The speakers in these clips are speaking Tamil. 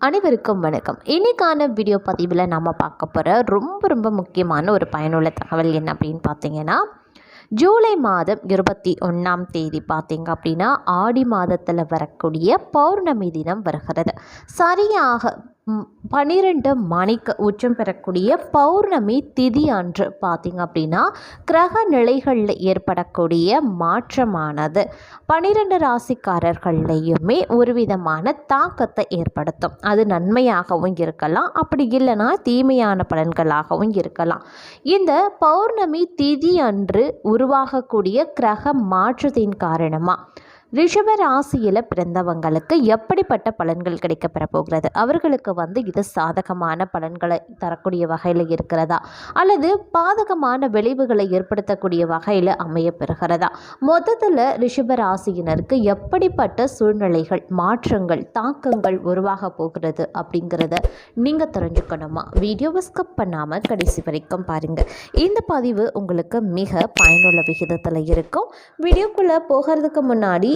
அனைவருக்கும் வணக்கம். இன்னைக்கான வீடியோ பதிவில் நம்ம பார்க்க போகிற ரொம்ப ரொம்ப முக்கியமான ஒரு பயனுள்ள தகவல் என்ன அப்படின்னு பார்த்தீங்கன்னா ஜூலை மாதம் இருபத்தி ஒன்றாம் தேதி பார்த்தீங்க அப்படின்னா ஆடி மாதத்தில் வரக்கூடிய பௌர்ணமி தினம் வருகிறது. சரியாக பன்னிரெண்டு மணிக்கு உச்சம் பெறக்கூடிய பௌர்ணமி திதி அன்று பார்த்திங்க அப்படின்னா கிரக நிலைகளில் ஏற்படக்கூடிய மாற்றமானது. பன்னிரெண்டு ராசிக்காரர்கள்லையுமே ஒரு விதமான தாக்கத்தை ஏற்படுத்தும். அது நன்மையாகவும் இருக்கலாம் அப்படி இல்லைன்னா தீமையான பலன்களாகவும் இருக்கலாம். இந்த பௌர்ணமி திதி அன்று உருவாகக்கூடிய கிரக மாற்றத்தின் காரணமாக ரிஷப ராசியில் பிறந்தவங்களுக்கு எப்படிப்பட்ட பலன்கள் கிடைக்கப்பெற போகிறது? அவர்களுக்கு வந்து இது சாதகமான பலன்களை தரக்கூடிய வகையில் இருக்கிறதா? அல்லது பாதகமான விளைவுகளை ஏற்படுத்தக்கூடிய வகையில் அமைய பெறுகிறதா? மொத்தத்தில் ரிஷப ராசியினருக்கு எப்படிப்பட்ட சூழ்நிலைகள் மாற்றங்கள் தாக்கங்கள் உருவாக போகிறது அப்படிங்கிறத நீங்கள் தெரிஞ்சுக்கணுமா? வீடியோவை ஸ்கிப் பண்ணாமல் கடைசி வரைக்கும் பாருங்கள் இந்த பதிவு உங்களுக்கு மிக பயனுள்ள விகிதத்தில் இருக்கும். வீடியோக்குள்ளே போகிறதுக்கு முன்னாடி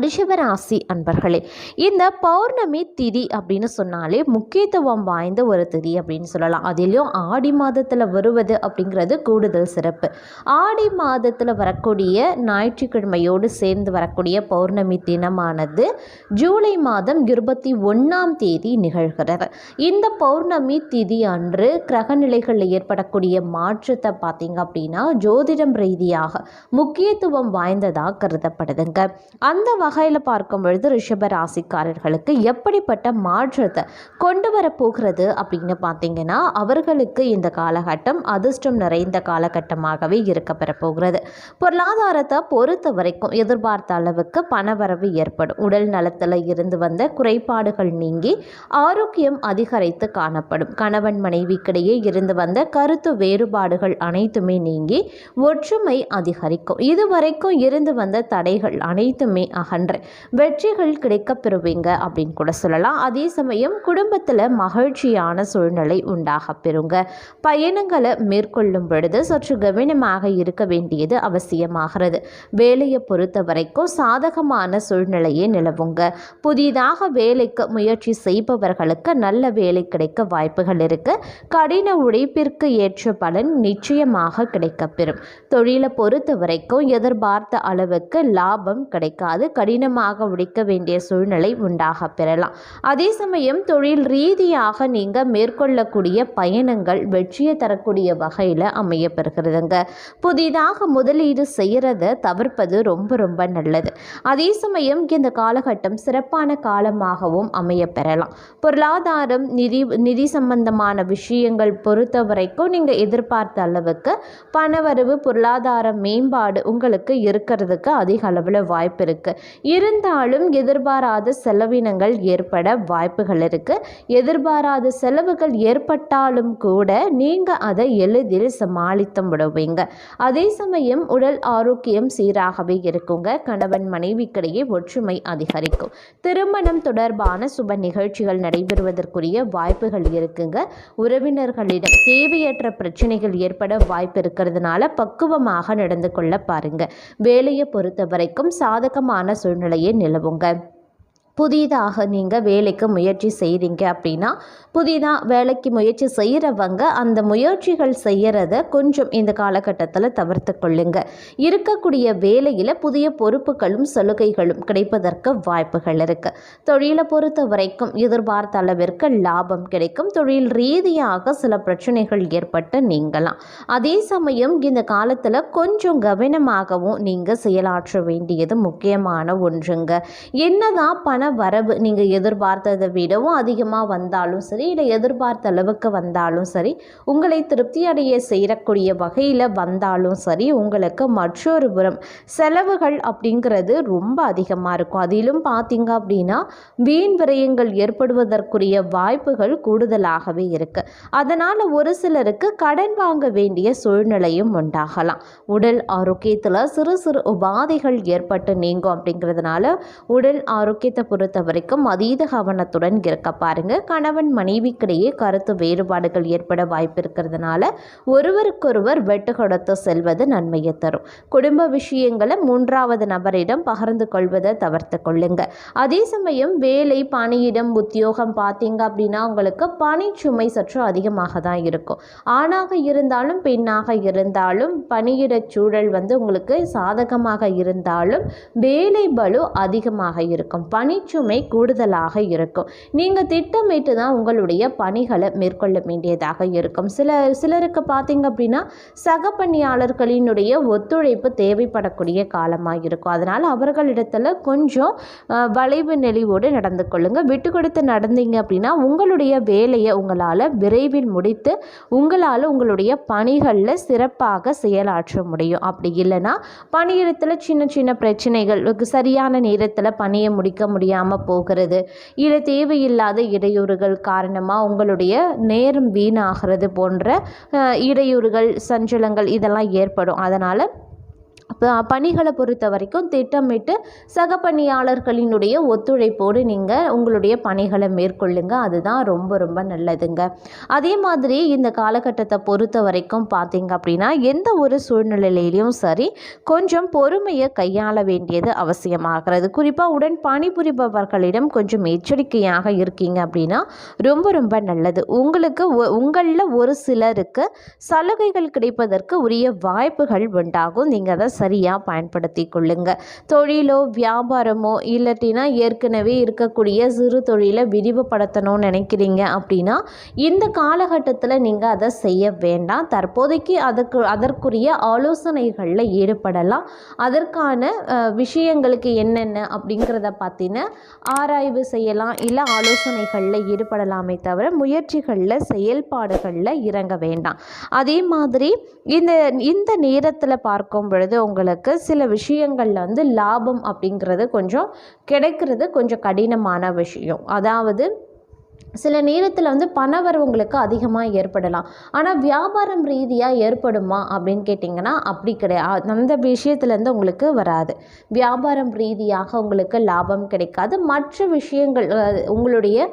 ரிஷபராசி அன்பர்களே இந்த பௌர்ணமி திதி அப்படின்னு சொன்னாலே முக்கியத்துவம் வாய்ந்த ஒரு திதி அப்படின்னு சொல்லலாம். அதிலும் ஆடி மாதத்தில் வருவது அப்படிங்கிறது கூடுதல் சிறப்பு. ஆடி மாதத்தில் வரக்கூடிய ஞாயிற்றுக்கிழமையோடு சேர்ந்து வரக்கூடிய பௌர்ணமி தினமானது ஜூலை மாதம் இருபத்தி ஒன்றாம் தேதி நிகழ்கிறது. இந்த பௌர்ணமி திதி அன்று கிரகநிலைகளில் ஏற்படக்கூடிய மாற்றத்தை பார்த்தீங்க அப்படின்னா ஜோதிடம் ரீதியாக முக்கியத்துவம் வாய்ந்ததாக கருதப்படுதுங்க. அந்த வகையில் பார்க்கும் பொழுது ரிஷப ராசிக்காரர்களுக்கு எப்படிப்பட்ட மாற்றத்தை கொண்டு வரப்போகிறது அப்படின்னு பார்த்தீங்கன்னா அவர்களுக்கு இந்த காலகட்டம் அதிர்ஷ்டம் நிறைந்த காலகட்டமாகவே இருக்க பெறப்போகிறது பொருளாதாரத்தை பொறுத்த வரைக்கும் எதிர்பார்த்த அளவுக்கு பணவரவு ஏற்படும். உடல் நலத்தில் இருந்து வந்த குறைபாடுகள் நீங்கி ஆரோக்கியம் அதிகரித்து காணப்படும். கணவன் மனைவிக்கிடையே இருந்து வந்த கருத்து வேறுபாடுகள் அனைத்துமே நீங்கி ஒற்றுமை அதிகரிக்கும். இதுவரைக்கும் இருந்து வந்த தடைகள் அனைத்துமே அகன்று வெற்றிகள் கிடைக்கப் பெறுவீங்க அப்படின்னு கூட சொல்லலாம். அதே சமயம் குடும்பத்தில் மகிழ்ச்சியான சூழ்நிலை உண்டாக பெறுங்க. பயணங்களை மேற்கொள்ளும் பொழுது சற்று கவனமாக இருக்க வேண்டியது அவசியமாகிறது. வேலையை பொறுத்த வரைக்கும் சாதகமான சூழ்நிலையே நிலவுங்க. புதிதாக வேலைக்கு முயற்சி செய்பவர்களுக்கு நல்ல வேலை கிடைக்க வாய்ப்புகள் இருக்கு. கடின உழைப்பிற்கு ஏற்ற பலன் நிச்சயமாக கிடைக்கப்பெறும் தொழிலை பொறுத்த வரைக்கும் எதிர்பார்த்த அளவுக்கு லாபம் கிடைக்காது. கடினமாக உடைக்க வேண்டிய சூழ்நிலை உண்டாக பெறலாம். அதே சமயம் தொழில் ரீதியாக நீங்கள் மேற்கொள்ளக்கூடிய பயணங்கள் வெற்றியை தரக்கூடிய வகையில் அமைய பெறுகிறதுங்க புதிதாக முதலீடு செய்கிறத தவிர்ப்பது ரொம்ப ரொம்ப நல்லது. அதே சமயம் இந்த காலகட்டம் சிறப்பான காலமாகவும் அமைய பெறலாம் பொருளாதாரம் நிதி நிதி சம்பந்தமான விஷயங்கள் பொறுத்த வரைக்கும் நீங்கள் எதிர்பார்த்த அளவுக்கு பணவரவு பொருளாதார மேம்பாடு உங்களுக்கு இருக்கிறதுக்கு அதிக அளவில் வாய்ப்பு இருக்குது இருந்தாலும் எதிர்பாராத செலவினங்கள் ஏற்பட வாய்ப்புகள் இருக்குது எதிர்பாராத செலவுகள் ஏற்பட்டாலும் கூட நீங்கள் அதை எளிதில் சமாளித்து விடுவீங்க. அதே சமயம் உடல் ஆரோக்கியம் சீராகவே இருக்குங்க. கணவன் மனைவிக்கிடையே ஒற்றுமை அதிகரிக்கும். திருமணம் தொடர்பான சுப நிகழ்ச்சிகள் நடைபெறுவதற்குரிய வாய்ப்புகள் இருக்குங்க. உறவினர்களிடம் தேவையற்ற பிரச்சனைகள் ஏற்பட வாய்ப்பு இருக்கிறதுனால பக்குவமாக நடந்து கொள்ள பாருங்க. வேலையை பொறுத்த வரைக்கும் சாதகமான சூழ்நிலையே நிலவுங்க. புதிதாக நீங்கள் வேலைக்கு முயற்சி செய்கிறீங்க அப்படின்னா புதிதாக வேலைக்கு முயற்சி செய்கிறவங்க அந்த முயற்சிகள் செய்கிறத கொஞ்சம் இந்த காலகட்டத்தில் தவிர்த்து கொள்ளுங்க. இருக்கக்கூடிய வேலையில் புதிய பொறுப்புகளும் சலுகைகளும் கிடைப்பதற்கு வாய்ப்புகள் இருக்குது தொழிலை பொறுத்த வரைக்கும் எதிர்பார்த்த அளவிற்கு லாபம் கிடைக்கும். தொழில் ரீதியாக சில பிரச்சனைகள் ஏற்பட்டு நீங்கலாம். அதே சமயம் இந்த காலத்தில் கொஞ்சம் கவனமாகவும் நீங்கள் செயலாற்ற வேண்டியது முக்கியமான ஒன்றுங்க. என்னதான் பண வரவு நீங்கள் எதிர்பார்த்ததை விடவும் அதிகமாக வந்தாலும் சரி இல்லை எதிர்பார்த்த அளவுக்கு வந்தாலும் சரி உங்களை திருப்தி அடைய செய்யக்கூடிய வகையில் வந்தாலும் சரி உங்களுக்கு மற்றொரு புறம் செலவுகள் அப்படிங்கிறது ரொம்ப அதிகமாக இருக்கும். அதிலும் பார்த்தீங்க அப்படின்னா வீண் விரயங்கள் ஏற்படுவதற்குரிய வாய்ப்புகள் கூடுதலாகவே இருக்குது அதனால் ஒரு சிலருக்கு கடன் வாங்க வேண்டிய சூழ்நிலையும் உண்டாகலாம். உடல் ஆரோக்கியத்தில் சிறு சிறு உபாதைகள் ஏற்பட்டு நீங்கும் அப்படிங்கிறதுனால உடல் ஆரோக்கியத்தை பொறுத்த வரைக்கும் அதீத கவனத்துடன் இருக்க பாருங்க. கணவன் மனைவிக்கிடையே கருத்து வேறுபாடுகள் ஏற்பட வாய்ப்பு இருக்கிறதுனால ஒருவருக்கொருவர் வெட்டு கொடுத்து செல்வது நன்மையை தரும். குடும்ப விஷயங்களை மூன்றாவது நபரிடம் பகிர்ந்து கொள்வதை தவிர்த்து கொள்ளுங்க. அதே சமயம் வேலை பணியிடம் உத்தியோகம் பார்த்தீங்க அப்படின்னா உங்களுக்கு பணி சுமை சற்று அதிகமாக தான் இருக்கும். ஆணாக இருந்தாலும் பெண்ணாக இருந்தாலும் பணியிட சூழல் வந்து உங்களுக்கு சாதகமாக இருந்தாலும் வேலை பலு அதிகமாக இருக்கும். பணி பணிச்சுமை கூடுதலாக இருக்கும். நீங்கள் திட்டமிட்டு தான் உங்களுடைய பணிகளை மேற்கொள்ள வேண்டியதாக இருக்கும். சில சிலருக்கு பார்த்தீங்க அப்படின்னா சக பணியாளர்களினுடைய ஒத்துழைப்பு தேவைப்படக்கூடிய காலமாக இருக்கும். அதனால் அவர்களிடத்தில் கொஞ்சம் வளைவு நெளிவோடு நடந்து கொள்ளுங்கள் விட்டு கொடுத்து நடந்தீங்க அப்படின்னா உங்களுடைய வேலையை உங்களால் விரைவில் முடித்து உங்களால் உங்களுடைய பணிகளில் சிறப்பாக செயலாற்ற முடியும். அப்படி இல்லைன்னா பணியிடத்தில் சின்ன சின்ன பிரச்சனைகள் சரியான நேரத்தில் பணியை முடிக்க முடியாமல் போகிறது. இல்லை தேவையில்லாத இடையூறுகள் காரணமாக உங்களுடைய நேரம் வீணாகிறது போன்ற இடையூறுகள் சஞ்சலங்கள் இதெல்லாம் ஏற்படும். அதனால் பணிகளை பொறுத்த வரைக்கும் திட்டமிட்டு சக பணியாளர்களினுடைய ஒத்துழைப்போடு நீங்கள் உங்களுடைய பணிகளை மேற்கொள்ளுங்க. அதுதான் ரொம்ப ரொம்ப நல்லதுங்க. அதே மாதிரி இந்த காலகட்டத்தை பொறுத்த வரைக்கும் பார்த்தீங்க அப்படின்னா எந்த ஒரு சூழ்நிலையிலையும் சரி கொஞ்சம் பொறுமையை கையாள வேண்டியது அவசியமாகிறது. குறிப்பாக உடன் பணிபுரிபவர்களிடம் கொஞ்சம் எச்சரிக்கையாக இருக்கீங்க அப்படின்னா ரொம்ப ரொம்ப நல்லது. உங்களுக்கு உங்களில் ஒரு சிலருக்கு சலுகைகள் கிடைப்பதற்கு உரிய வாய்ப்புகள் உண்டாகும். நீங்கள் அதை சரியாக பயன்படுத்தி கொள்ளுங்க. தொழிலோ வியாபாரமோ இல்லாட்டினா ஏற்கனவே இருக்கக்கூடிய சிறு தொழிலை விரிவுபடுத்தணும்னு நினைக்கிறீங்க அப்படின்னா இந்த காலகட்டத்தில் நீங்கள் அதை செய்ய வேண்டாம். தற்போதைக்கு அதுக்கு அதற்குரிய ஆலோசனைகளில் ஈடுபடலாம். அதற்கான விஷயங்களுக்கு என்னென்ன அப்படிங்கிறத பற்றின ஆராய்வு செய்யலாம். இல்லை ஆலோசனைகளில் ஈடுபடலாமே தவிர முயற்சிகளில் செயல்பாடுகளில் இறங்க வேண்டாம். அதே மாதிரி இந்த இந்த நேரத்தில் பார்க்கும் பொழுது உங்களுக்கு சில விஷயங்களில் வந்து லாபம் அப்படிங்கிறது கொஞ்சம் கிடைக்கிறது கொஞ்சம் கடினமான விஷயம். அதாவது சில நேரத்தில் வந்து பணவரவுங்களுக்கு அதிகமாக ஏற்படலாம். ஆனால் வியாபாரம் ரீதியாக ஏற்படுமா அப்படின்னு கேட்டிங்கன்னா அப்படி கிடையாது. அந்த விஷயத்துலேருந்து உங்களுக்கு வராது. வியாபாரம் ரீதியாக உங்களுக்கு லாபம் கிடைக்காது. மற்ற விஷயங்கள் உங்களுடைய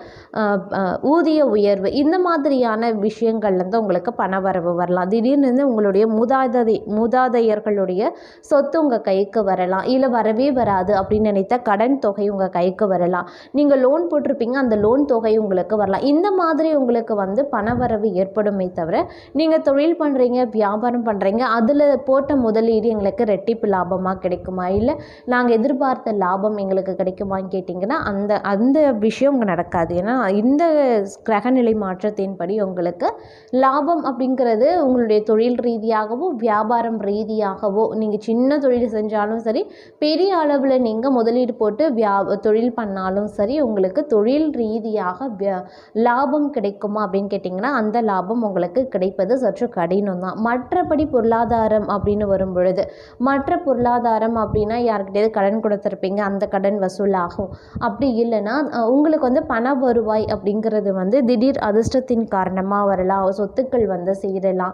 ஊதிய உயர்வு இந்த மாதிரியான விஷயங்கள்லேருந்து உங்களுக்கு பணவரவு வரலாம். திடீர்னு உங்களுடைய மூதாதை மூதாதையர்களுடைய சொத்து உங்கள் கைக்கு வரலாம். இல்லை வரவே வராது அப்படின்னு நினைத்த கடன் தொகை உங்கள் கைக்கு வரலாம். நீங்கள் லோன் போட்டிருப்பீங்க. அந்த லோன் தொகை உங்களுக்கு வரலாம். இந்த மாதிரி உங்களுக்கு வந்து பணவரவு ஏற்படுமே தவிர நீங்கள் தொழில் பண்ணுறீங்க வியாபாரம் பண்ணுறீங்க அதில் போட்ட முதலீடு எங்களுக்கு ரெட்டிப்பு லாபமாக கிடைக்குமா? இல்லை நாங்கள் எதிர்பார்த்த லாபம் எங்களுக்கு கிடைக்குமான்னு கேட்டிங்கன்னா அந்த அந்த விஷயம் உங்க நடக்காது. ஏன்னா இந்த கிரகநிலை மாற்றத்தின்படி உங்களுக்கு லாபம் அப்படிங்கிறது உங்களுடைய தொழில் ரீதியாகவோ வியாபாரம் ரீதியாகவோ நீங்கள் சின்ன தொழில் செஞ்சாலும் சரி பெரிய அளவில் நீங்கள் முதலீடு போட்டு வியா தொழில் பண்ணாலும் சரி உங்களுக்கு தொழில் ரீதியாக வியா- லாபம் கிடைக்குமா அப்படின்னு கேட்டிங்கன்னா அந்த லாபம் உங்களுக்கு கிடைப்பது சற்று கடினம் தான் மற்றபடி பொருளாதாரம் அப்படின்னு வரும் பொழுது மற்ற பொருளாதாரம் அப்படின்னா யார்கிட்டயாவது கடன் கொடுத்துருப்பீங்க அந்த கடன் வசூலாகும். அப்படி இல்லைன்னா உங்களுக்கு வந்து பண வருவாய் அப்படிங்கிறது வந்து திடீர் அதிர்ஷ்டத்தின் காரணமாக வரலாம். சொத்துக்கள் வந்து சேரலாம்.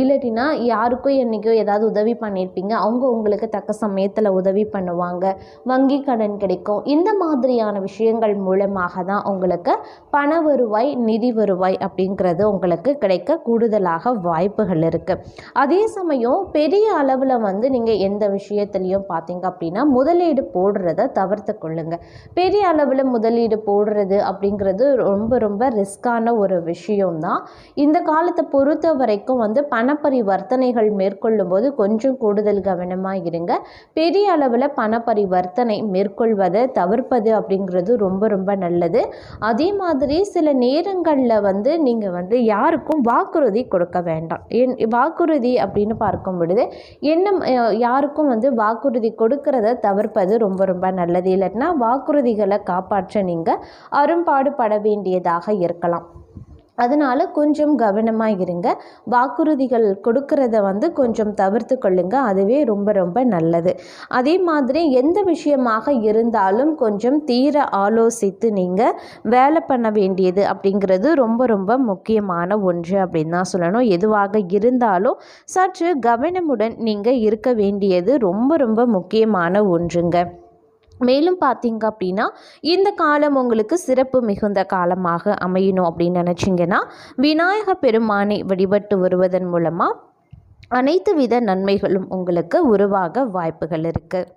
இல்லாட்டினா யாருக்கும் என்றைக்கோ ஏதாவது உதவி பண்ணியிருப்பீங்க அவங்க உங்களுக்கு தக்க சமயத்தில் உதவி பண்ணுவாங்க. வங்கி கடன் கிடைக்கும். இந்த மாதிரியான விஷயங்கள் மூலமாக தான் உங்களுக்கு பண வருவாய் நிதி வருவாய் அப்படிங்கிறது உங்களுக்கு கிடைக்க கூடுதலாக வாய்ப்புகள் இருக்குது அதே சமயம் பெரிய அளவில் வந்து நீங்கள் எந்த விஷயத்துலையும் பார்த்தீங்க அப்படின்னா முதலீடு போடுறத தவிர்த்து கொள்ளுங்க. பெரிய அளவில் முதலீடு போடுறது அப்படிங்கிறது ரொம்ப ரொம்ப ரிஸ்கான ஒரு விஷயம்தான். இந்த காலத்தை பொறுத்த வரைக்கும் வந்து பணப்பரிவர்த்தனைகள் மேற்கொள்ளும் போது கொஞ்சம் கூடுதல் கவனமாக இருங்க. பெரிய அளவில் பணப்பரிவர்த்தனை மேற்கொள்வதை தவிர்ப்பது அப்படிங்கிறது ரொம்ப ரொம்ப நல்லது. அதே மாதிரி சில நேரங்களில் வந்து நீங்கள் வந்து யாருக்கும் வாக்குறுதி கொடுக்க வேண்டாம். என் வாக்குறுதி அப்படின்னு பார்க்கும் பொழுது என்ன யாருக்கும் வந்து வாக்குறுதி கொடுக்கறத தவிர்ப்பது ரொம்ப ரொம்ப நல்லது. இல்லைன்னா வாக்குறுதிகளை காப்பாற்ற நீங்கள் அரும்பாடுபட வேண்டியதாக இருக்கலாம். அதனால் கொஞ்சம் கவனமாக இருங்க. வாக்குறுதிகள் கொடுக்கறத வந்து கொஞ்சம் தவிர்த்து கொள்ளுங்க அதுவே ரொம்ப ரொம்ப நல்லது. அதே மாதிரி எந்த விஷயமாக இருந்தாலும் கொஞ்சம் தீர ஆலோசித்து நீங்கள் வேலை பண்ண வேண்டியது அப்படிங்கிறது ரொம்ப ரொம்ப முக்கியமான ஒன்று அப்படின்னு தான் சொல்லணும். எதுவாக இருந்தாலும் சற்று கவனமுடன் நீங்கள் இருக்க வேண்டியது ரொம்ப ரொம்ப முக்கியமான ஒன்றுங்க. மேலும் பார்த்தீங்க அப்படின்னா இந்த காலம் உங்களுக்கு சிறப்பு மிகுந்த காலமாக அமையணும் அப்படின்னு நினச்சிங்கன்னா விநாயக பெருமானை வழிபட்டு வருவதன் மூலமாக அனைத்து வித நன்மைகளும் உங்களுக்கு உருவாக வாய்ப்புகள் இருக்குது